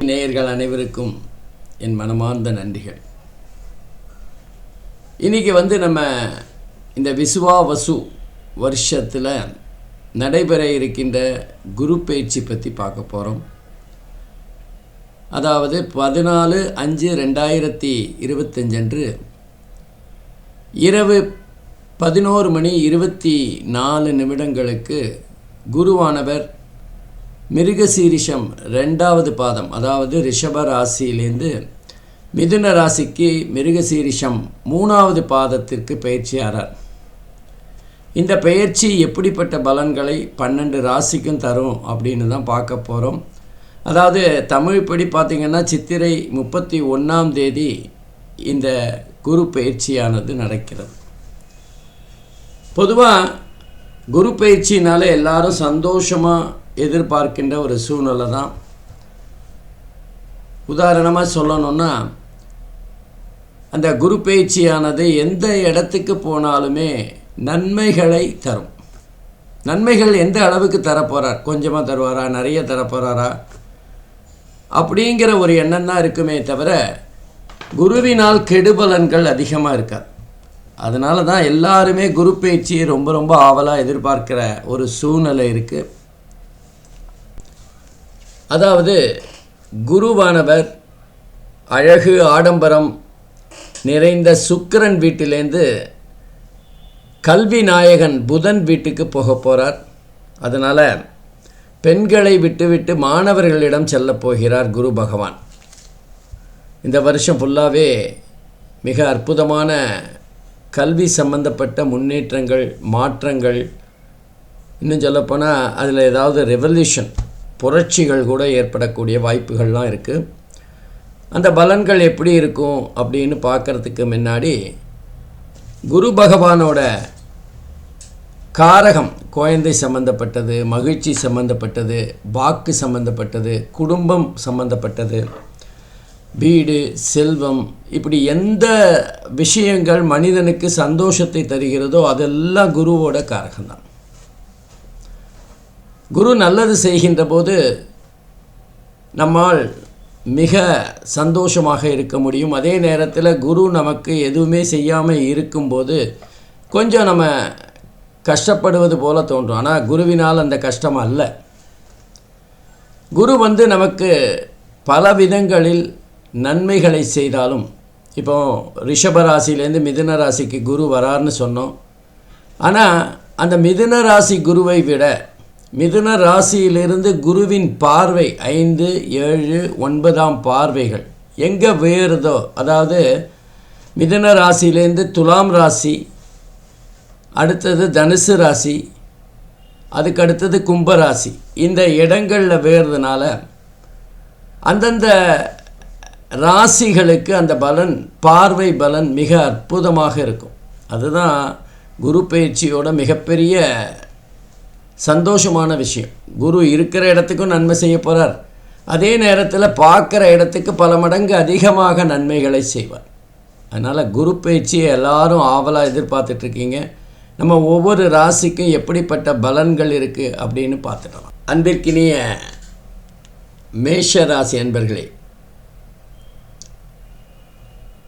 நேயர்கள் அனைவருக்கும் என் மனமார்ந்த நன்றிகள். இன்னைக்கு வந்து நம்ம இந்த விசுவா வசு வருஷத்தில் நடைபெற இருக்கின்ற குரு பயிற்சி பற்றி பார்க்க போகிறோம் அதாவது பதினாலு அஞ்சு ரெண்டாயிரத்தி இருபத்தஞ்சன்று இரவு பதினோரு மணி இருபத்தி நாலு நிமிடங்களுக்கு குருவானவர் மிருகசீரிஷம் ரெண்டாவது பாதம் அதாவது ரிஷப ராசியிலேருந்து மிதுன ராசிக்கு மிருகசீரிஷம் மூணாவது பாதத்திற்கு பயிற்சியாரார். இந்த பயிற்சி எப்படிப்பட்ட பலன்களை பன்னெண்டு ராசிக்கும் தரும் அப்படின்னு தான் பார்க்க போகிறோம் அதாவது தமிழ்ப்படி பார்த்திங்கன்னா சித்திரை முப்பத்தி ஒன்றாம் தேதி இந்த குரு பயிற்சியானது நடக்கிறது. பொதுவாக குரு பயிற்சினால எல்லாரும் சந்தோஷமாக எதிர்பார்க்கின்ற ஒரு சூழ்நிலை தான். உதாரணமாக சொல்லணுன்னா அந்த குரு பயிற்சியானது எந்த இடத்துக்கு போனாலுமே நன்மைகளை தரும். நன்மைகள் எந்த அளவுக்கு தரப்போகிறார் கொஞ்சமாக தருவாரா? நிறைய தரப்போகிறாரா அப்படிங்கிற ஒரு எண்ணம் தான் இருக்குமே தவிர குருவினால் கெடுபலன்கள் அதிகமாக இருக்காது. அதனால தான் எல்லாருமே குரு பயிற்சியை ரொம்ப ரொம்ப ஆவலாக எதிர்பார்க்கிற ஒரு சூழ்நிலை இருக்குது அதாவது குருவானவர் அழகு ஆடம்பரம் நிறைந்த சுக்கிரன் வீட்டிலேருந்து கல்வி நாயகன் புதன் வீட்டுக்கு போக போகிறார் அதனால் பெண்களை விட்டுவிட்டு மாணவர்களிடம் செல்லப் போகிறார் குரு பகவான். இந்த வருஷம் ஃபுல்லாகவே மிக அற்புதமான கல்வி சம்பந்தப்பட்ட முன்னேற்றங்கள் மாற்றங்கள். இன்னும் சொல்லப்போனால் அதில் ஏதாவது ரெவல்யூஷன் புரட்சிகள் கூட ஏற்படக்கூடிய வாய்ப்புகள்லாம் இருக்குது அந்த பலன்கள் எப்படி இருக்கும் அப்படின்னு பார்க்குறதுக்கு முன்னாடி குரு பகவானோட காரகம் குழந்தை சம்பந்தப்பட்டது மகிழ்ச்சி சம்பந்தப்பட்டது வாக்கு சம்பந்தப்பட்டது குடும்பம் சம்பந்தப்பட்டது. வீடு செல்வம் இப்படி எந்த விஷயங்கள் மனிதனுக்கு சந்தோஷத்தை தருகிறதோ அதெல்லாம் குருவோட காரகம்தான். குரு நல்லது செய்கின்ற போது நம்மால் மிக சந்தோஷமாக இருக்க முடியும். அதே நேரத்தில் குரு நமக்கு எதுவுமே செய்யாமல் இருக்கும்போது கொஞ்சம் நம்ம கஷ்டப்படுவது போல தோன்றும். ஆனால் குருவினால் அந்த கஷ்டம் அல்ல. குரு வந்து நமக்கு பல விதங்களில் நன்மைகளை செய்தாலும் இப்போ ரிஷப ராசிலேருந்து மிதுன ராசிக்கு குரு வரார்னு சொன்னோம். ஆனால் அந்த மிதுன ராசி குருவை விட மிதுன ராசியிலிருந்து குருவின் பார்வை ஐந்து ஏழு ஒன்பதாம் பார்வைகள் எங்கே வேறுதோ அதாவது மிதுன ராசியிலேருந்து துலாம் ராசி அடுத்தது தனுசு ராசி அதுக்கு அடுத்தது கும்பராசி இந்த இடங்களில் வேறுறதுனால அந்தந்த ராசிகளுக்கு அந்த பலன் பார்வை பலன் மிக அற்புதமாக இருக்கும். அதுதான் குரு பயிற்சியோட மிகப்பெரிய சந்தோஷமான விஷயம். குரு இருக்கிற இடத்துக்கும் நன்மை செய்ய போகிறார் அதே நேரத்தில் பார்க்குற இடத்துக்கு பல மடங்கு அதிகமாக நன்மைகளை செய்வார். அதனால் குரு பயிற்சியை எல்லாரும் ஆவலாக எதிர்பார்த்துட்ருக்கீங்க நம்ம ஒவ்வொரு ராசிக்கும் எப்படிப்பட்ட பலன்கள் இருக்குது அப்படின்னு பார்த்துடலாம் அன்பிற்கினிய மேஷ ராசி அன்பர்களே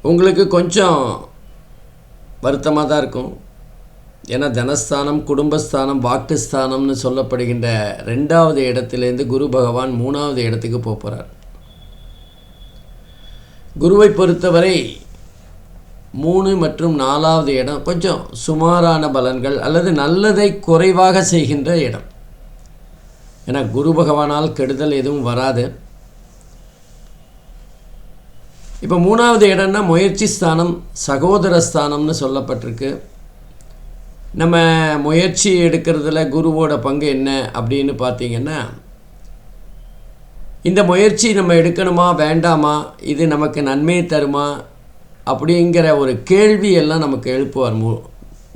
உங்களுக்கு கொஞ்சம் வருத்தமாக தான் இருக்கும். ஏன்னா தனஸ்தானம் குடும்பஸ்தானம் வாக்குஸ்தானம்னு சொல்லப்படுகின்ற ரெண்டாவது இடத்துலேருந்து குரு பகவான் மூணாவது இடத்துக்கு போக போகிறார் குருவை பொறுத்தவரை மூணு மற்றும் நாலாவது இடம் கொஞ்சம் சுமாரான பலன்கள் அல்லது நல்லதை குறைவாக செய்கின்ற இடம். ஏன்னா குரு பகவானால் கெடுதல் எதுவும் வராது. இப்போ மூணாவது இடம்னா முயற்சி ஸ்தானம் சகோதர ஸ்தானம்னு சொல்லப்பட்டிருக்கு. நம்ம முயற்சி எடுக்கிறதுல குருவோட பங்கு என்ன அப்படின்னு பார்த்தீங்கன்னா இந்த முயற்சி நம்ம எடுக்கணுமா வேண்டாமா இது நமக்கு நன்மையை தருமா அப்படிங்கிற ஒரு கேள்வி எல்லாம் நமக்கு எழுப்புவார் மூ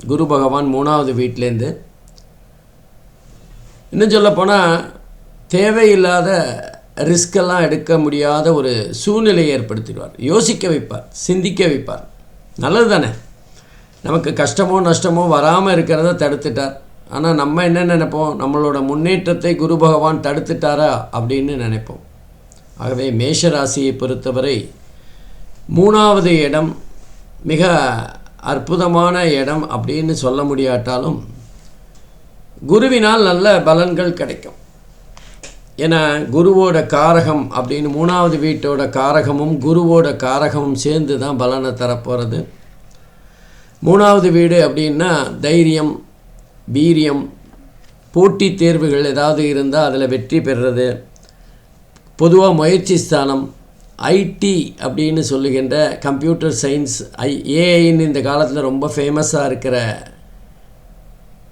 குரு பகவான் மூணாவது வீட்டிலேருந்து இன்னும் சொல்லப்போனால் தேவையில்லாத ரிஸ்கெல்லாம் எடுக்க முடியாத ஒரு சூழ்நிலையை ஏற்படுத்திடுவார். யோசிக்க வைப்பார் சிந்திக்க வைப்பார். நல்லது தானே நமக்கு கஷ்டமோ நஷ்டமோ வராமல் இருக்கிறத தடுத்துட்டார். ஆனால் நம்ம என்ன நினைப்போம்? நம்மளோட முன்னேற்றத்தை குரு பகவான் தடுத்துட்டாரா அப்படின்னு நினைப்போம். ஆகவே மேஷ ராசியை பொறுத்தவரை மூணாவது இடம் மிக அற்புதமான இடம் அப்படின்னு சொல்ல முடியாட்டாலும் குருவினால் நல்ல பலன்கள் கிடைக்கும். ஏன்னா குருவோட காரகம் அப்படின்னு மூணாவது வீட்டோட காரகமும் குருவோட காரகமும் சேர்ந்து தான் பலனை தரப்போகிறது மூணாவது வீடு அப்படின்னா தைரியம் வீரியம் போட்டித் தேர்வுகள் ஏதாவது இருந்தால் அதில் வெற்றி பெறுறது. பொதுவாக முயற்சி ஸ்தானம் ஐடி அப்படின்னு சொல்லுகின்ற கம்ப்யூட்டர் சயின்ஸ் ஐ ஏஐன்னு இந்த காலத்தில் ரொம்ப ஃபேமஸாக இருக்கிற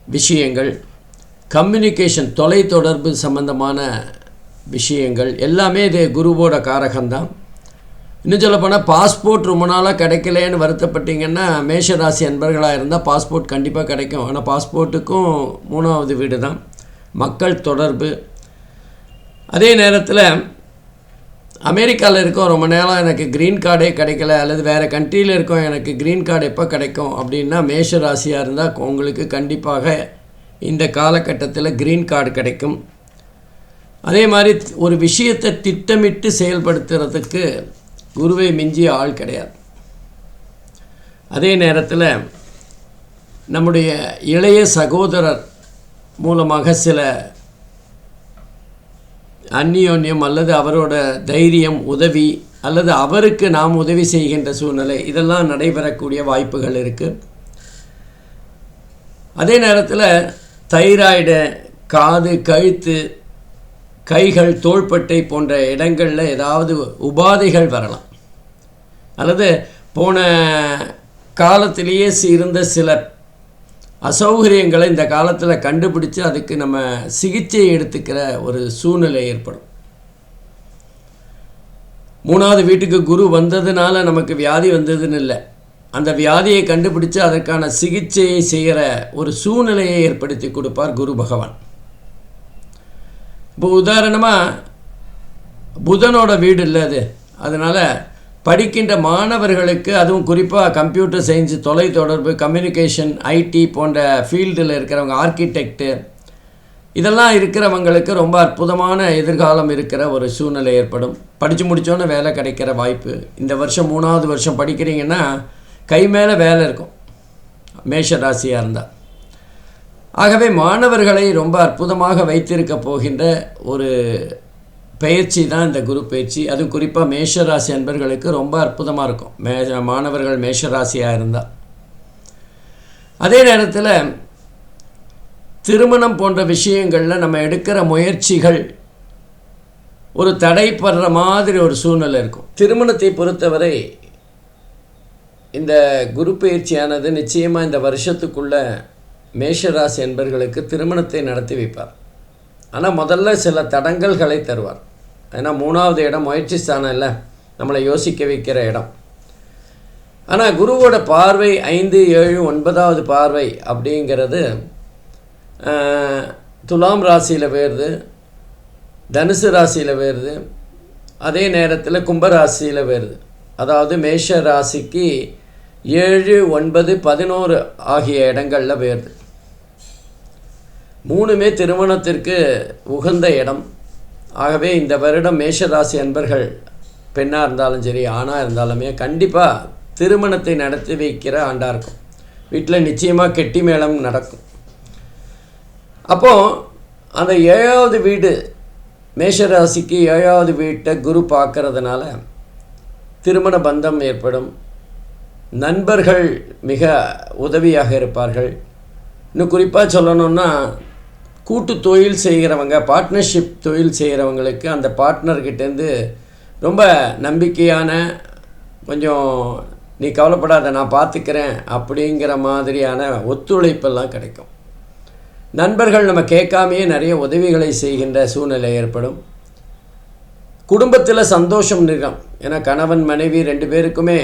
விஷயங்கள். கம்யூனிகேஷன் தொலைத்தொடர்பு சம்பந்தமான விஷயங்கள் எல்லாமே இது குருவோட காரகம்தான். இன்னும் சொல்லப்போனால் பாஸ்போர்ட் ரொம்ப நாளாக கிடைக்கலன்னு வருத்தப்பட்டீங்கன்னா மேஷராசி அன்பர்களாக இருந்தால் பாஸ்போர்ட் கண்டிப்பாக கிடைக்கும். ஆனால் பாஸ்போர்ட்டுக்கும் மூணாவது வீடு தான் மக்கள் தொடர்பு. அதே நேரத்தில் அமெரிக்காவில் இருக்கோம் ரொம்ப நேரம் எனக்கு க்ரீன் கார்டே கிடைக்கல அல்லது வேறு கண்ட்ரியில் இருக்கோம் எனக்கு க்ரீன் கார்டு எப்போ கிடைக்கும் அப்படின்னா மேஷ ராசியாக இருந்தால் உங்களுக்கு கண்டிப்பாக இந்த காலகட்டத்தில் க்ரீன் கார்டு கிடைக்கும். அதே மாதிரி ஒரு விஷயத்தை திட்டமிட்டு செயல்படுத்துறதுக்கு குருவை மிஞ்சிய ஆள் கிடையாது. அதே நேரத்தில் நம்முடைய இளைய சகோதரர் மூலமாக சில அந்நியோன்யம் அல்லது அவரோட தைரியம் உதவி அல்லது அவருக்கு நாம் உதவி செய்கின்ற சூழ்நிலை இதெல்லாம் நடைபெறக்கூடிய வாய்ப்புகள் இருக்குது அதே நேரத்தில் தைராய்டு காது கழுத்து கைகள் தோள்பட்டை போன்ற இடங்களில் ஏதாவது உபாதைகள் வரலாம். அல்லது போன காலத்திலேயே இருந்த சில அசௌகரியங்களை இந்த காலத்தில் கண்டுபிடிச்சு அதுக்கு நம்ம சிகிச்சை எடுத்துக்கிற ஒரு சூழ்நிலை ஏற்படும். மூணாவது வீட்டுக்கு குரு வந்ததுனால நமக்கு வியாதி வந்ததுன்னு இல்லை. அந்த வியாதியை கண்டுபிடிச்சு அதற்கான சிகிச்சையை செய்கிற ஒரு சூழ்நிலையை ஏற்படுத்தி கொடுப்பார் குரு பகவான். இப்போ உதாரணமாக புதனோட வீடு இல்லை அது. அதனால் படிக்கின்ற மாணவர்களுக்கு அதுவும் குறிப்பாக கம்ப்யூட்டர் சயின்ஸ் தொலைத்தொடர்பு கம்யூனிகேஷன் ஐடி போன்ற ஃபீல்டில் இருக்கிறவங்க ஆர்கிடெக்டு இதெல்லாம் இருக்கிறவங்களுக்கு ரொம்ப அற்புதமான எதிர்காலம் இருக்கிற ஒரு சூழ்நிலை ஏற்படும். படித்து முடித்தோன்னே வேலை கிடைக்கிற வாய்ப்பு. இந்த வருஷம் மூணாவது வருஷம் படிக்கிறீங்கன்னா கை மேலே வேலை இருக்கும். மேஷ ராசியாக இருந்தால் ஆகவே மாணவர்களை ரொம்ப அற்புதமாக வைத்திருக்க போகின்ற ஒரு பயிற்சி தான் இந்த குரு பயிற்சி. அதுவும் குறிப்பாக மேஷராசி அன்பர்களுக்கு ரொம்ப அற்புதமாக இருக்கும். மே மாணவர்கள் மேஷராசியாக இருந்தால் அதே நேரத்தில் திருமணம் போன்ற விஷயங்களில் நம்ம எடுக்கிற முயற்சிகள் ஒரு தடைப்படுற மாதிரி ஒரு சூழ்நிலை இருக்கும். திருமணத்தை பொறுத்தவரை இந்த குரு பயிற்சியானது நிச்சயமாக இந்த வருஷத்துக்குள்ள மேஷராசி என்பர்களுக்கு திருமணத்தை நடத்தி வைப்பார். ஆனால் முதல்ல சில தடங்கல்களை தருவார். ஏன்னா மூணாவது இடம் முயற்சி ஸ்தானம் இல்லை. நம்மளை யோசிக்க வைக்கிற இடம். ஆனால் குருவோட பார்வை ஐந்து ஏழு ஒன்பதாவது பார்வை அப்படிங்கிறது துலாம் ராசியில் வேறுது தனுசு ராசியில் வேறுது அதே நேரத்தில் கும்பராசியில் வேறுது. அதாவது மேஷ ராசிக்கு ஏழு ஒன்பது பதினோரு ஆகிய இடங்களில் வேறுது மூணுமே திருமணத்திற்கு உகந்த இடம். ஆகவே இந்த வருடம் மேஷராசி அன்பர்கள் பெண்ணாக இருந்தாலும் சரி ஆணாக இருந்தாலுமே கண்டிப்பாக திருமணத்தை நடத்தி வைக்கிற ஆண்டாக இருக்கும். வீட்டில் நிச்சயமாக கெட்டி மேளம் நடக்கும். அப்போது அந்த ஏழாவது வீடு மேஷராசிக்கு ஏழாவது வீட்டை குரு பார்க்கறதுனால திருமண பந்தம் ஏற்படும். நண்பர்கள் மிக உதவியாக இருப்பார்கள். இன்னும் குறிப்பாக சொல்லணுன்னா கூட்டு தொழில் செய்கிறவங்க பார்ட்னர்ஷிப் தொழில் செய்கிறவங்களுக்கு அந்த பார்ட்னர்கிட்டேருந்து ரொம்ப நம்பிக்கையான கொஞ்சம் நீ கவலைப்படாத நான் பார்த்துக்கிறேன் அப்படிங்கிற மாதிரியான ஒத்துழைப்பெல்லாம் கிடைக்கும். நண்பர்கள் நம்ம கேட்காமையே நிறைய உதவிகளை செய்கின்ற சூழ்நிலை ஏற்படும். குடும்பத்தில் சந்தோஷம் நிகம் ஏன்னா கணவன் மனைவி ரெண்டு பேருக்குமே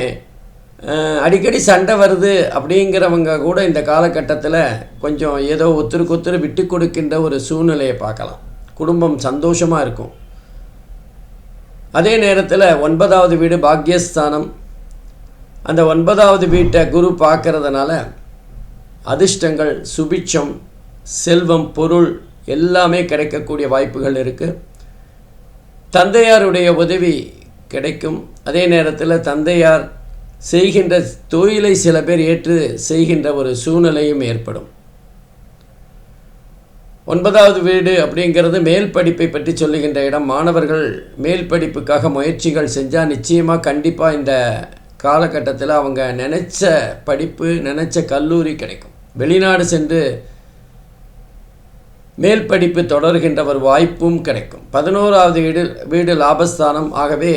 அடிக்கடி சண்டை வருது அப்படிங்கிறவங்க கூட இந்த காலகட்டத்தில் கொஞ்சம் ஏதோ ஒத்துருக்கு ஒத்துரு விட்டு கொடுக்கின்ற ஒரு சூழ்நிலையை பார்க்கலாம். குடும்பம் சந்தோஷமாக இருக்கும். அதே நேரத்தில் ஒன்பதாவது வீடு பாக்யஸ்தானம். அந்த ஒன்பதாவது வீட்டை குரு பார்க்கறதுனால அதிர்ஷ்டங்கள் சுபிட்சம் செல்வம் பொருள் எல்லாமே கிடைக்கக்கூடிய வாய்ப்புகள் இருக்குது தந்தையாருடைய உதவி கிடைக்கும். அதே நேரத்தில் தந்தையார் செய்கின்ற தொழிலை சில பேர் ஏற்று செய்கின்ற ஒரு சூழ்நிலையும் ஏற்படும். ஒன்பதாவது வீடு அப்படிங்கிறது மேல் படிப்பை பற்றி சொல்லுகின்ற இடம். மாணவர்கள் மேல் படிப்புக்காக முயற்சிகள் செஞ்சால் நிச்சயமாக கண்டிப்பாக இந்த காலகட்டத்தில் அவங்க நினச்ச படிப்பு நினச்ச கல்லூரி கிடைக்கும். வெளிநாடு சென்று மேல் படிப்பு தொடர்கின்ற ஒரு வாய்ப்பும் கிடைக்கும். பதினோராவது வீடு வீடு லாபஸ்தானம். ஆகவே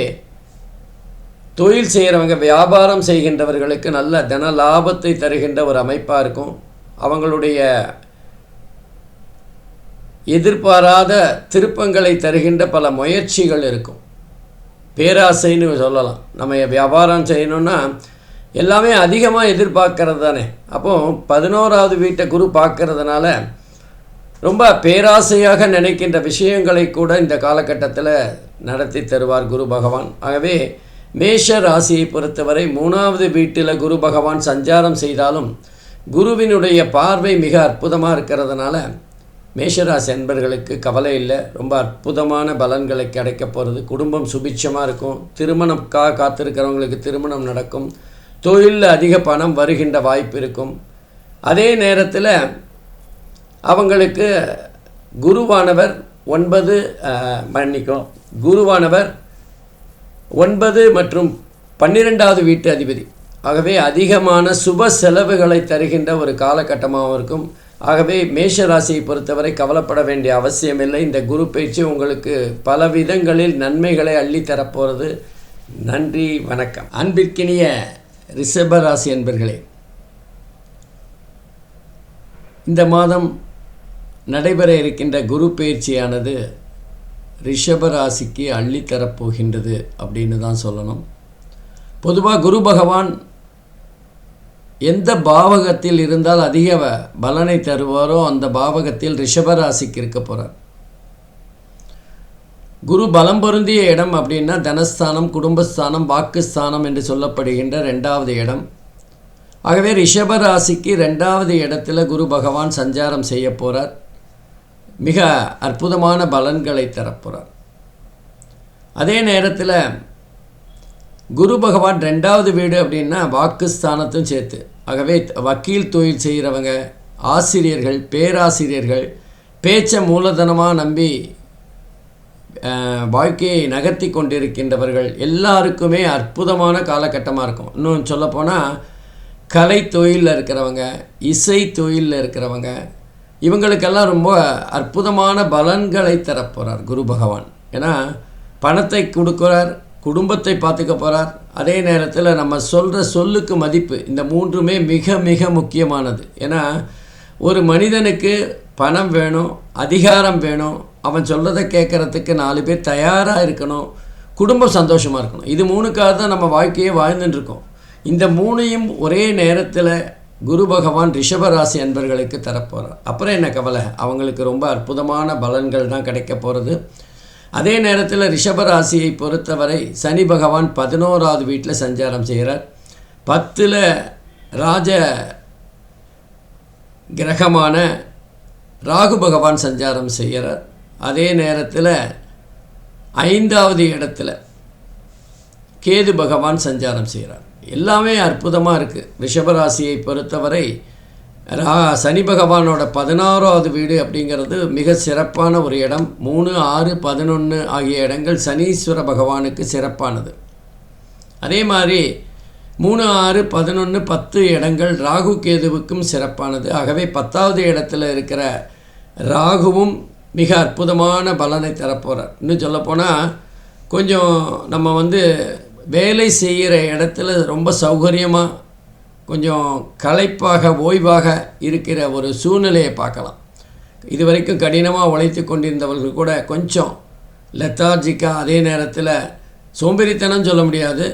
தொழில் செய்கிறவங்க வியாபாரம் செய்கின்றவர்களுக்கு நல்ல தன லாபத்தை தருகின்ற ஒரு அமைப்பாக இருக்கும். அவங்களுடைய எதிர்பாராத திருப்பங்களை தருகின்ற பல முயற்சிகள் இருக்கும். பேராசைன்னு சொல்லலாம். நம்ம வியாபாரம் செய்யணும்னா எல்லாமே அதிகமாக எதிர்பார்க்கறது தானே. அப்போது பதினோராவது வீட்டை குரு பார்க்கறதுனால ரொம்ப பேராசையாக நினைக்கின்ற விஷயங்களை கூட இந்த காலகட்டத்தில் நடத்தி தருவார் குரு பகவான். ஆகவே மேஷ ராசியை பொறுத்தவரை மூணாவது வீட்டில் குரு பகவான் சஞ்சாரம் செய்தாலும் குருவினுடைய பார்வை மிக அற்புதமாக இருக்கிறதுனால மேஷராசி என்பர்களுக்கு கவலை இல்லை. ரொம்ப அற்புதமான பலன்களை கிடைக்க போகிறது குடும்பம் சுபிட்சமாக இருக்கும். திருமணம்க்காக காத்திருக்கிறவங்களுக்கு திருமணம் நடக்கும். தொழிலில் அதிக பணம் வருகின்ற வாய்ப்பு இருக்கும். அதே நேரத்தில் அவங்களுக்கு குருவானவர் ஒன்பது மன்னிக்கும் குருவானவர் ஒன்பது மற்றும் பன்னிரெண்டாவது வீட்டு அதிபதி. ஆகவே அதிகமான சுப செலவுகளை தருகின்ற ஒரு காலகட்டமாகவும் இருக்கும். ஆகவே மேஷ ராசியை பொறுத்தவரை கவலைப்பட வேண்டிய அவசியமில்லை இந்த குரு பயிற்சி உங்களுக்கு பல விதங்களில் நன்மைகளை அள்ளித்தரப்போகிறது நன்றி வணக்கம். அன்பிற்கினிய ரிஷப ராசி என்பர்களே இந்த மாதம் நடைபெற இருக்கின்ற குரு பயிற்சியானது ரிஷப ராசிக்கு அள்ளித்தரப்போகின்றது அப்படின்னு தான் சொல்லணும். பொதுவாக குரு பகவான் எந்த பாவகத்தில் இருந்தால் அதிக பலனை தருவாரோ அந்த பாவகத்தில் ரிஷபராசிக்கு இருக்க போகிறார் குரு பலம் பொருந்திய இடம் அப்படின்னா தனஸ்தானம் குடும்பஸ்தானம் வாக்குஸ்தானம் என்று சொல்லப்படுகின்ற ரெண்டாவது இடம். ஆகவே ரிஷபராசிக்கு ரெண்டாவது இடத்துல குரு பகவான் சஞ்சாரம் செய்ய போகிறார் மிக அற்புதமான பலன்களை தரப்போகிறார் அதே நேரத்தில் குரு பகவான் ரெண்டாவது வீடு அப்படின்னா வாக்குஸ்தானத்தும் சேர்த்து. ஆகவே வக்கீல் தொழில் செய்கிறவங்க ஆசிரியர்கள் பேராசிரியர்கள் பேச்சை மூலதனமாக நம்பி வாழ்க்கையை நகர்த்தி கொண்டிருக்கின்றவர்கள் எல்லாருக்குமே அற்புதமான காலகட்டமாக இருக்கும். இன்னும் சொல்லப்போனால் கலை தொழிலில் இருக்கிறவங்க இசை தொழிலில் இருக்கிறவங்க இவங்களுக்கெல்லாம் ரொம்ப அற்புதமான பலன்களை தரப்போகிறார் குரு பகவான். ஏன்னா பணத்தை கொடுக்குறார் குடும்பத்தை பார்த்துக்க போகிறார் அதே நேரத்தில் நம்ம சொல்கிற சொல்லுக்கு மதிப்பு இந்த மூன்றுமே மிக மிக முக்கியமானது. ஏன்னா ஒரு மனிதனுக்கு பணம் வேணும் அதிகாரம் வேணும் அவன் சொல்கிறத கேட்குறதுக்கு நாலு பேர் தயாராக இருக்கணும் குடும்பம் சந்தோஷமாக இருக்கணும். இது மூணுக்காக தான் நம்ம வாழ்க்கையே வாழ்ந்துட்டுருக்கோம் இந்த மூணையும் ஒரே நேரத்தில் குரு பகவான் ரிஷபராசி அன்பர்களுக்கு தரப்போகிறார் அப்புறம் என்ன கவலை? அவங்களுக்கு ரொம்ப அற்புதமான பலன்கள் தான் கிடைக்க போகிறது அதே நேரத்தில் ரிஷபராசியை பொறுத்தவரை சனி பகவான் பதினோராவது வீட்டில் சஞ்சாரம் செய்கிறார் பத்தில் ராஜ கிரகமான ராகு பகவான் சஞ்சாரம் செய்கிறார். அதே நேரத்தில் ஐந்தாவது இடத்துல கேது பகவான் சஞ்சாரம் செய்கிறார். எல்லாமே அற்புதமாக இருக்குது ரிஷபராசியை பொறுத்தவரை ரா சனி பகவானோட பதினாறாவது வீடு அப்படிங்கிறது மிக சிறப்பான ஒரு இடம். மூணு ஆறு பதினொன்று ஆகிய இடங்கள் சனீஸ்வர பகவானுக்கு சிறப்பானது. அதே மாதிரி மூணு ஆறு பதினொன்று பத்து இடங்கள் ராகு கேதுவுக்கும் சிறப்பானது. ஆகவே பத்தாவது இடத்துல இருக்கிற ராகுவும் மிக அற்புதமான பலனை தரப்போகிறார் இன்னும் சொல்லப்போனால் கொஞ்சம் நம்ம வந்து வேலை செய்கிற இடத்துல ரொம்ப சௌகரியமாக கொஞ்சம் களைப்பாக ஓய்வாக இருக்கிற ஒரு சூழ்நிலையை பார்க்கலாம். இது வரைக்கும் கடினமாக உழைத்து கொண்டிருந்தவர்கள் கூட கொஞ்சம் லெத்தார்ஜிக்காக அதே நேரத்தில் சோம்பேறித்தனம் சொல்ல முடியாது.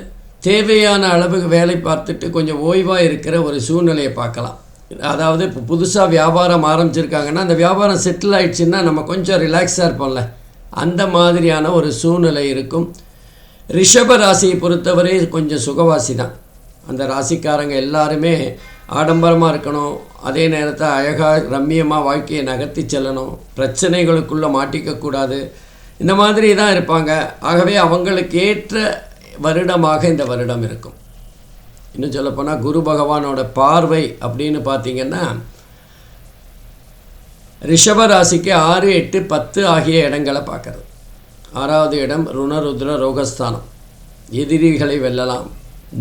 தேவையான அளவுக்கு வேலை பார்த்துட்டு கொஞ்சம் ஓய்வாக இருக்கிற ஒரு சூழ்நிலையை பார்க்கலாம். அதாவது இப்போ புதுசாக வியாபாரம் ஆரம்பிச்சிருக்காங்கன்னா அந்த வியாபாரம் செட்டில் ஆயிடுச்சுன்னா நம்ம கொஞ்சம் ரிலாக்ஸாக இருப்போம்ல. அந்த மாதிரியான ஒரு சூழ்நிலை இருக்கும். ரிஷப ராசியை பொறுத்தவரை கொஞ்சம் சுகவாசி தான். அந்த ராசிக்காரங்க எல்லாருமே ஆடம்பரமாக இருக்கணும். அதே நேரத்தில் அழகாக ரம்மியமாக வாழ்க்கையை நகர்த்தி செல்லணும். பிரச்சனைகளுக்குள்ளே மாட்டிக்கக்கூடாது இந்த மாதிரி தான் இருப்பாங்க. ஆகவே அவங்களுக்கு ஏற்ற வருடமாக இந்த வருடம் இருக்கும். இன்னும் சொல்லப்போனால் குரு பகவானோட பார்வை அப்படின்னு பார்த்திங்கன்னா ரிஷப ராசிக்கு ஆறு எட்டு பத்து ஆகிய இடங்களை பார்க்குறது. ஆறாவது இடம் ருணருத்ர ரோகஸ்தானம். எதிரிகளை வெல்லலாம்.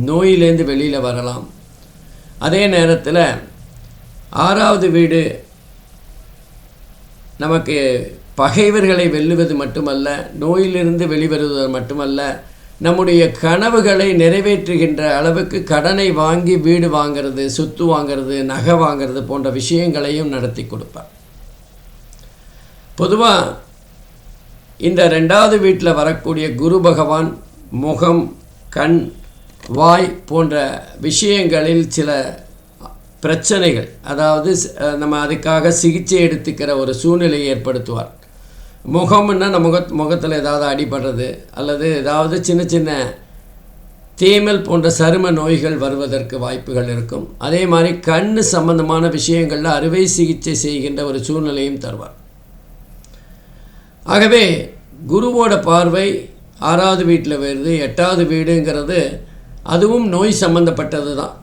நோயிலேருந்து வெளியில் வரலாம். அதே நேரத்தில் ஆறாவது வீடு நமக்கு பகைவர்களை வெல்லுவது மட்டுமல்ல நோயிலிருந்து வெளிவருவது மட்டுமல்ல நம்முடைய கனவுகளை நிறைவேற்றுகின்ற அளவுக்கு கடனை வாங்கி வீடு வாங்கிறது சொத்து வாங்கிறது நகை வாங்கிறது போன்ற விஷயங்களையும் நடத்தி கொடுப்பார். பொதுவாக இந்த ரெண்டாவது வீட்டில் வரக்கூடிய குரு பகவான் முகம் கண் வாய் போன்ற விஷயங்களில் சில பிரச்சனைகள் அதாவது நம்ம அதுக்காக சிகிச்சை எடுத்துக்கிற ஒரு சூழ்நிலையை ஏற்படுத்துவார். முகம்னா நம்ம முக முகத்தில் ஏதாவது அடிபடுறது அல்லது ஏதாவது சின்ன சின்ன தேமல் போன்ற சரும நோய்கள் வருவதற்கு வாய்ப்புகள் இருக்கும். அதே மாதிரி கண் சம்பந்தமான விஷயங்களில் அறுவை சிகிச்சை செய்கின்ற ஒரு சூழ்நிலையும் தருவார். ஆகவே குருவோட பார்வை ஆறாவது வீட்டில் வருது எட்டாவது வீடுங்கிறது அதுவும் நோய் சம்பந்தப்பட்டது தான்.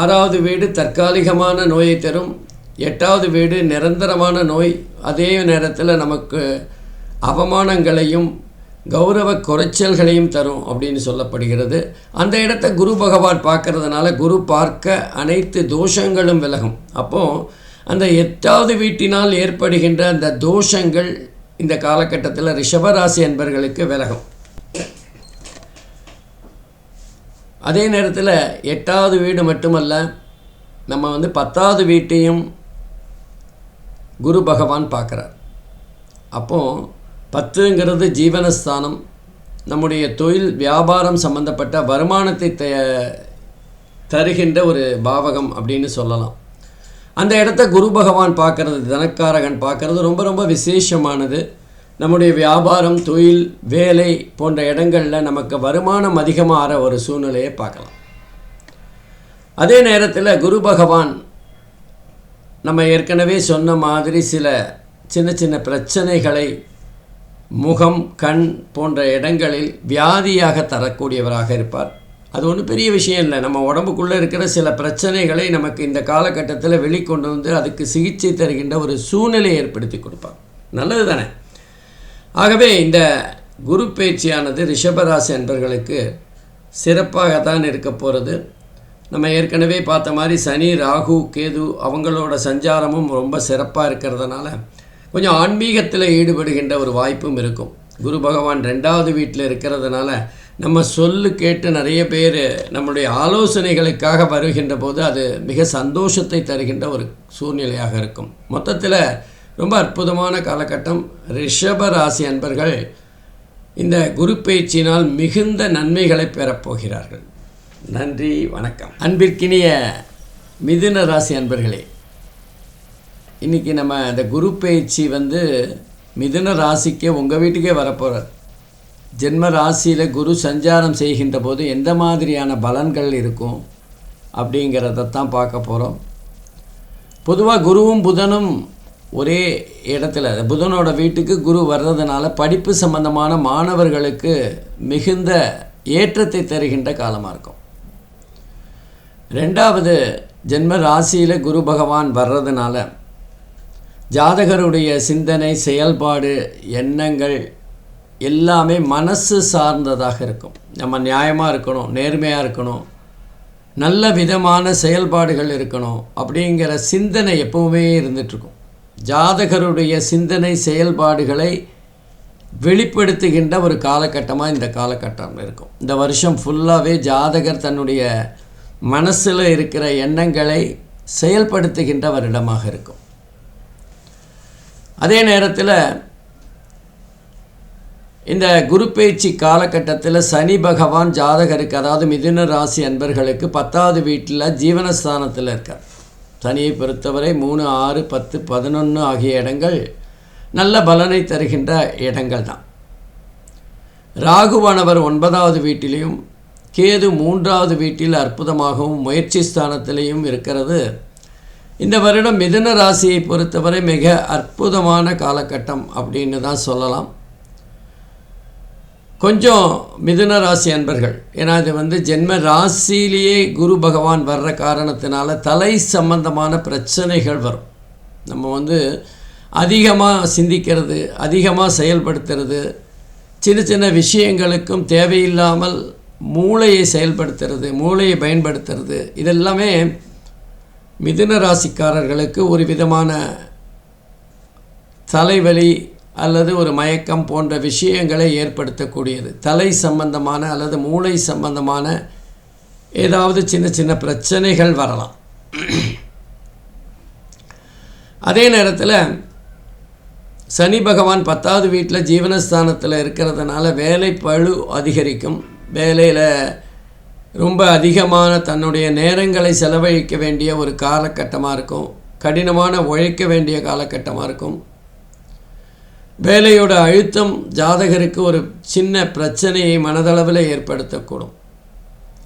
ஆறாவது வீடு தற்காலிகமான நோயை தரும் எட்டாவது வீடு நிரந்தரமான நோய் அதே நேரத்தில் நமக்கு அவமானங்களையும் கௌரவ குறைச்சல்களையும் தரும் அப்படின்னு சொல்லப்படுகிறது. அந்த இடத்த குரு பகவான் பார்க்கறதுனால குரு பார்க்க அனைத்து தோஷங்களும் விலகும். அப்போது அந்த எட்டாவது வீட்டினால் ஏற்படுகின்ற அந்த தோஷங்கள் இந்த காலகட்டத்தில் ரிஷபராசி என்பர்களுக்கு விலகும். அதே நேரத்தில் எட்டாவது வீடு மட்டுமல்ல நம்ம வந்து பத்தாவது வீட்டையும் குரு பகவான் பார்க்குறார். அப்போது பத்துங்கிறது ஜீவனஸ்தானம். நம்முடைய தொழில் வியாபாரம் சம்பந்தப்பட்ட வருமானத்தை த தருகின்ற ஒரு பாவகம் அப்படின்னு சொல்லலாம். அந்த இடத்த குரு பகவான் பார்க்கறது தனக்காரகன் பார்க்கறது ரொம்ப ரொம்ப விசேஷமானது. நம்முடைய வியாபாரம் தொழில் வேலை போன்ற இடங்களில் நமக்கு வருமானம் அதிகமாகிற ஒரு சூழ்நிலையை பார்க்கலாம். அதே நேரத்தில் குரு பகவான் நம்ம ஏற்கனவே சொன்ன மாதிரி சில சின்ன சின்ன பிரச்சனைகளை முகம் கண் போன்ற இடங்களில் வியாதியாக தரக்கூடியவராக இருப்பார். அது ஒன்றும் பெரிய விஷயம் இல்லை. நம்ம உடம்புக்குள்ளே இருக்கிற சில பிரச்சனைகளை நமக்கு இந்த காலகட்டத்தில் வெளிக்கொண்டு வந்து அதுக்கு சிகிச்சை தருகின்ற ஒரு சூழ்நிலை ஏற்படுத்தி கொடுப்பான் நல்லது தானே? ஆகவே இந்த குரு பேச்சியானது ரிஷபராசி என்பர்களுக்கு சிறப்பாகத்தான் இருக்க போகிறது நம்ம ஏற்கனவே பார்த்த மாதிரி சனி ராகு கேது அவங்களோட சஞ்சாரமும் ரொம்ப சிறப்பாக இருக்கிறதுனால கொஞ்சம் ஆன்மீகத்தில் ஈடுபடுகின்ற ஒரு வாய்ப்பும் இருக்கும். குரு பகவான் ரெண்டாவது வீட்டில் இருக்கிறதுனால நம்ம சொல்லு கேட்டு நிறைய பேர் நம்முடைய ஆலோசனைகளுக்காக வருகின்ற போது அது மிக சந்தோஷத்தை தருகின்ற ஒரு சூழ்நிலையாக இருக்கும். மொத்தத்தில் ரொம்ப அற்புதமான காலகட்டம். ரிஷப ராசி அன்பர்கள் இந்த குரு பயிற்சியினால் மிகுந்த நன்மைகளை பெறப்போகிறார்கள் நன்றி வணக்கம். அன்பிற்கினிய மிதுன ராசி அன்பர்களே இன்றைக்கி நம்ம இந்த குரு பயிற்சி வந்து மிதுன ராசிக்கே உங்கள் வீட்டுக்கே வரப்போகிறார் ஜென்ம ராசியில் குரு சஞ்சாரம் செய்கின்ற போது எந்த மாதிரியான பலன்கள் இருக்கும் அப்படிங்கிறதத்தான் பார்க்க போகிறோம் பொதுவாக குருவும் புதனும் ஒரே இடத்துல புதனோட வீட்டுக்கு குரு வர்றதுனால படிப்பு சம்பந்தமான மாணவர்களுக்கு மிகுந்த ஏற்றத்தை தருகின்ற காலமாக இருக்கும். ரெண்டாவது ஜென்ம ராசியில் குரு பகவான் வர்றதுனால ஜாதகருடைய சிந்தனை செயல்பாடு எண்ணங்கள் எல்லாமே மனசு சார்ந்ததாக இருக்கும். நம்ம நியாயமாக இருக்கணும் நேர்மையாக இருக்கணும் நல்ல விதமான செயல்பாடுகள் இருக்கணும் அப்படிங்கிற சிந்தனை எப்பவுமே இருந்துகிட்ருக்கும் ஜாதகருடைய சிந்தனை செயல்பாடுகளை வெளிப்படுத்துகின்ற ஒரு காலகட்டமாக இந்த காலகட்டம் இருக்கும். இந்த வருஷம் ஃபுல்லாகவே ஜாதகர் தன்னுடைய மனசில் இருக்கிற எண்ணங்களை செயல்படுத்துகின்ற வருடமாக இருக்கும். அதே நேரத்தில் இந்த குரு பேச்சு காலகட்டத்தில் சனி பகவான் ஜாதகருக்கு அதாவது மிதுன ராசி அன்பர்களுக்கு பத்தாவது வீட்டில் ஜீவனஸ்தானத்தில் இருக்கார். சனியை பொறுத்தவரை மூணு ஆறு பத்து பதினொன்று ஆகிய இடங்கள் நல்ல பலனை தருகின்ற இடங்கள் தான். ராகுவானவர் ஒன்பதாவது வீட்டிலையும் கேது மூன்றாவது வீட்டில் அற்புதமாகவும் முயற்சி ஸ்தானத்திலையும் இருக்கிறது. இந்த வருடம் மிதுன ராசியை பொறுத்தவரை மிக அற்புதமான காலகட்டம் அப்படின்னு தான் சொல்லலாம். கொஞ்சம் மிதுன ராசி அன்பர்கள். ஏன்னா இது வந்து ஜென்ம ராசியிலேயே குரு பகவான் வர்ற காரணத்தினால தலை சம்பந்தமான பிரச்சனைகள் வரும். நம்ம வந்து அதிகமாக சிந்திக்கிறது அதிகமாக செயல்படுத்துறது சின்ன சின்ன விஷயங்களுக்கும் தேவையில்லாமல் மூளையை செயல்படுத்துறது மூளையை பயன்படுத்துறது இதெல்லாமே மிதுன ராசிக்காரர்களுக்கு ஒரு விதமான தலைவலி அல்லது ஒரு மயக்கம் போன்ற விஷயங்களை ஏற்படுத்தக்கூடியது. தலை சம்பந்தமான அல்லது மூளை சம்பந்தமான ஏதாவது சின்ன சின்ன பிரச்சனைகள் வரலாம். அதே நேரத்தில் சனி பகவான் பத்தாவது வீட்டில் ஜீவனஸ்தானத்தில் இருக்கிறதுனால வேலை பழு அதிகரிக்கும். வேலையில் ரொம்ப அதிகமான தன்னுடைய நேரங்களை செலவழிக்க வேண்டிய ஒரு காலகட்டமாக இருக்கும். கடினமான உழைக்க வேண்டிய காலகட்டமாக இருக்கும். வேலையோட அழுத்தம் ஜாதகருக்கு ஒரு சின்ன பிரச்சனையை மனதளவில் ஏற்படுத்தக்கூடும்.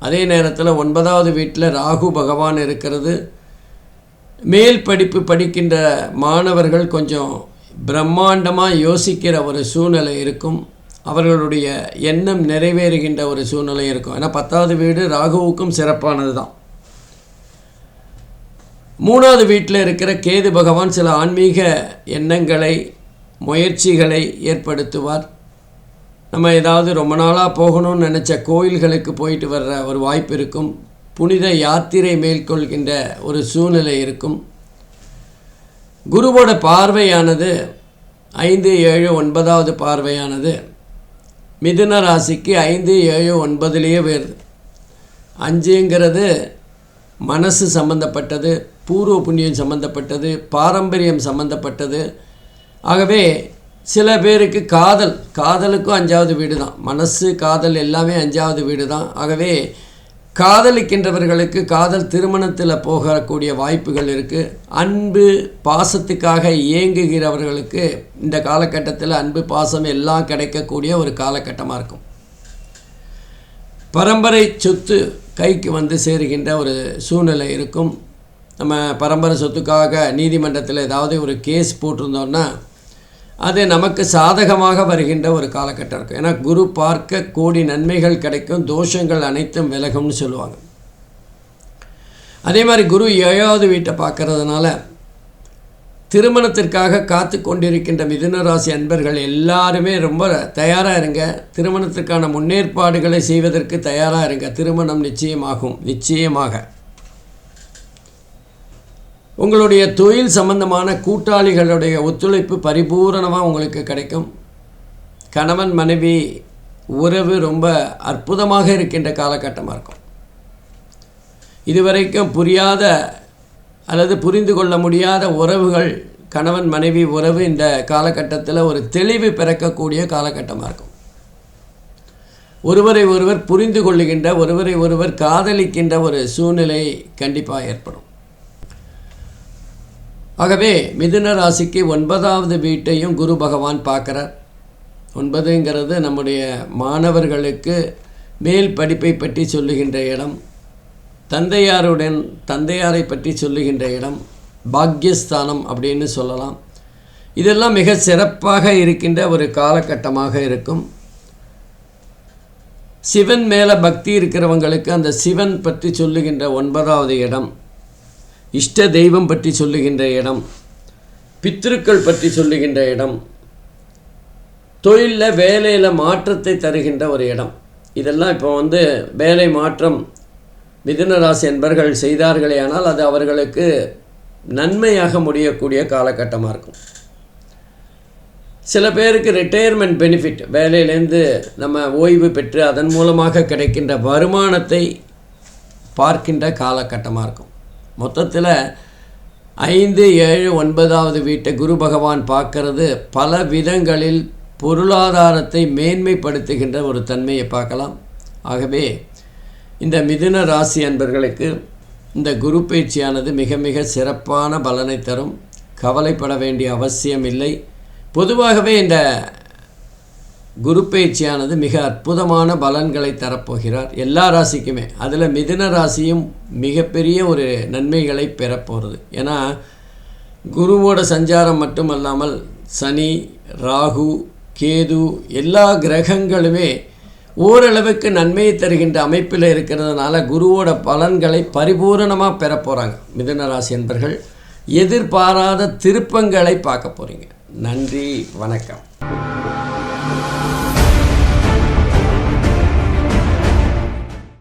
அதே நேரத்தில் ஒன்பதாவது வீட்டில் ராகு பகவான் இருக்கிறது. மேல் படிப்பு படிக்கின்ற மாணவர்கள் கொஞ்சம் பிரம்மாண்டமாக யோசிக்கிற ஒரு சூழ்நிலை இருக்கும். அவர்களுடைய எண்ணம் நிறைவேறுகின்ற ஒரு சூழ்நிலை இருக்கும். ஏன்னா பத்தாவது வீடு ராகுவுக்கும் சிறப்பானது தான் மூணாவது வீட்டில் இருக்கிற கேது பகவான் சில ஆன்மீக எண்ணங்களை முயற்சிகளை ஏற்படுத்துவார். நம்ம ஏதாவது ரொம்ப நாளாக போகணும்னு நினச்ச கோயில்களுக்கு போயிட்டு வர்ற ஒரு வாய்ப்பு இருக்கும். புனித யாத்திரை மேற்கொள்கின்ற ஒரு சூழ்நிலை இருக்கும். குருவோட பார்வையானது ஐந்து ஏழு ஒன்பதாவது பார்வையானது. மிதுன ராசிக்கு ஐந்து ஏழு ஒன்பதுலேயே வருது அஞ்சுங்கிறது மனசு சம்பந்தப்பட்டது பூர்வ புண்ணியம் சம்பந்தப்பட்டது பாரம்பரியம் சம்பந்தப்பட்டது ஆகவே சில பேருக்கு காதல் காதலுக்கும் அஞ்சாவது வீடு தான் மனசு காதல் எல்லாமே அஞ்சாவது வீடு தான் ஆகவே காதலிக்கின்றவர்களுக்கு காதல் திருமணத்தில் போகக்கூடிய வாய்ப்புகள் இருக்குது அன்பு பாசத்துக்காக இயங்குகிறவர்களுக்கு இந்த காலகட்டத்தில் அன்பு பாசம் எல்லாம் கிடைக்கக்கூடிய ஒரு காலகட்டமாக இருக்கும். பரம்பரை சொத்து கைக்கு வந்து சேருகின்ற ஒரு சூழ்நிலை இருக்கும். நம்ம பரம்பரை சொத்துக்காக நீதிமன்றத்தில் ஏதாவது ஒரு கேஸ் போட்டிருந்தோன்னா அது நமக்கு சாதகமாக வருகின்ற ஒரு காலகட்டம் இருக்கும் ஏன்னா குரு பார்க்க கோடி நன்மைகள் கிடைக்கும் தோஷங்கள் அனைத்தும் விலகும்னு சொல்லுவாங்க. அதே மாதிரி குரு ஏழாவது வீட்டை பார்க்கறதுனால திருமணத்திற்காக காத்து கொண்டிருக்கின்ற மிதுன ராசி அன்பர்கள் எல்லாருமே ரொம்ப தயாராக இருங்க. திருமணத்திற்கான முன்னேற்பாடுகளை செய்வதற்கு தயாராக இருங்க. திருமணம் நிச்சயமாகும். நிச்சயமாக. உங்களுடைய தொழில் சம்பந்தமான கூட்டாளிகளுடைய ஒத்துழைப்பு பரிபூரணமாக உங்களுக்கு கிடைக்கும். கணவன் மனைவி உறவு ரொம்ப அற்புதமாக இருக்கின்ற காலகட்டமாக இருக்கும். இதுவரைக்கும் புரியாத அல்லது புரிந்து கொள்ள முடியாத உறவுகள் கணவன் மனைவி உறவு இந்த காலகட்டத்தில் ஒரு தெளிவு பிறக்கக்கூடிய காலகட்டமாக இருக்கும். ஒருவரை ஒருவர் புரிந்து கொள்ளுகின்ற ஒருவரை ஒருவர் காதலிக்கின்ற ஒரு சூழ்நிலை கண்டிப்பாக ஏற்படும். ஆகவே மிதுன ராசிக்கு ஒன்பதாவது வீட்டையும் குரு பகவான் பார்க்குறார். ஒன்பதுங்கிறது நம்முடைய மாணவர்களுக்கு மேல் படிப்பை பற்றி சொல்லுகின்ற இடம் தந்தையாருடன் தந்தையாரை பற்றி சொல்லுகின்ற இடம் பாக்யஸ்தானம் அப்படின்னு சொல்லலாம். இதெல்லாம் மிக சிறப்பாக இருக்கின்ற ஒரு காலகட்டமாக இருக்கும். சிவன் மேலே பக்தி இருக்கிறவங்களுக்கு அந்த சிவன் பற்றி சொல்லுகின்ற ஒன்பதாவது இடம் இஷ்ட தெய்வம் பற்றி சொல்லுகின்ற இடம் பித்திருக்கள் பற்றி சொல்லுகின்ற இடம் தொழிலில் வேலையில் மாற்றத்தை தருகின்ற ஒரு இடம். இதெல்லாம் இப்போ வந்து வேலை மாற்றம் மிதுனராசி என்பர்கள் செய்தார்களே ஆனால் அது அவர்களுக்கு நன்மையாக முடியக்கூடிய காலகட்டமாக இருக்கும். சில பேருக்கு ரிட்டையர்மெண்ட் பெனிஃபிட் வேலையிலேருந்து நம்ம ஓய்வு பெற்று அதன் மூலமாக கிடைக்கின்ற வருமானத்தை பார்க்கின்ற காலகட்டமாக இருக்கும். மொத்தத்தில் ஐந்து ஏழு ஒன்பதாவது வீட்டை குரு பகவான் பார்க்கறது. பல விதங்களில் பொருளாதாரத்தை மேன்மைப்படுத்துகின்ற ஒரு தன்மையை பார்க்கலாம். ஆகவே இந்த மிதுன ராசி அன்பர்களுக்கு இந்த குரு பயிற்சியானது மிக மிக சிறப்பான பலனை தரும். கவலைப்பட வேண்டிய அவசியம் இல்லை பொதுவாகவே இந்த குரு பயிற்சியானது மிக அற்புதமான பலன்களை தரப்போகிறார். எல்லா ராசிக்குமே. அதில் மிதுன ராசியும் மிகப்பெரிய ஒரு நன்மைகளை பெறப்போகிறது ஏன்னா குருவோட சஞ்சாரம் மட்டுமல்லாமல் சனி ராகு கேது எல்லா கிரகங்களுமே ஓரளவுக்கு நன்மையை தருகின்ற அமைப்பில் இருக்கிறதுனால குருவோட பலன்களை பரிபூரணமாக பெற போகிறாங்க மிதுன ராசி என்பர்கள். எதிர்பாராத திருப்பங்களை பார்க்க போகிறீங்க நன்றி வணக்கம்.